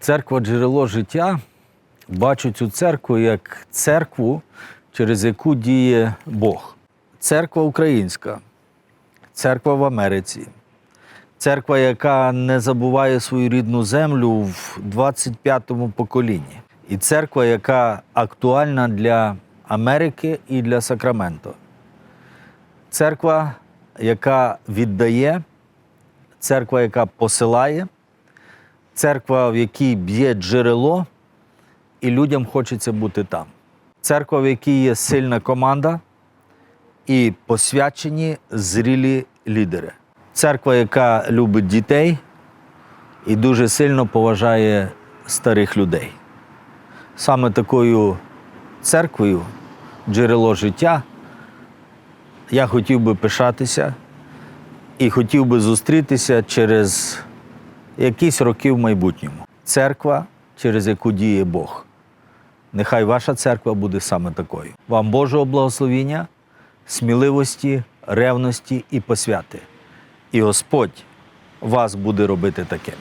Церква джерело життя. Бачу цю церкву як церкву, через яку діє Бог. Церква українська, церква в Америці, церква, яка не забуває свою рідну землю в 25-му поколінні. І церква, яка актуальна для Америки і для Сакраменто. Церква, яка віддає, церква, яка посилає, церква, в якій б'є джерело, і людям хочеться бути там. Церква, в якій є сильна команда і посвячені зрілі лідери. Церква, яка любить дітей і дуже сильно поважає старих людей. Саме такою церквою, джерело життя, я хотів би пишатися і хотів би зустрітися через якісь роки в майбутньому. Церква, через яку діє Бог. Нехай ваша церква буде саме такою. Вам Божого благословіння, сміливості, ревності і посвяти. І Господь вас буде робити такими.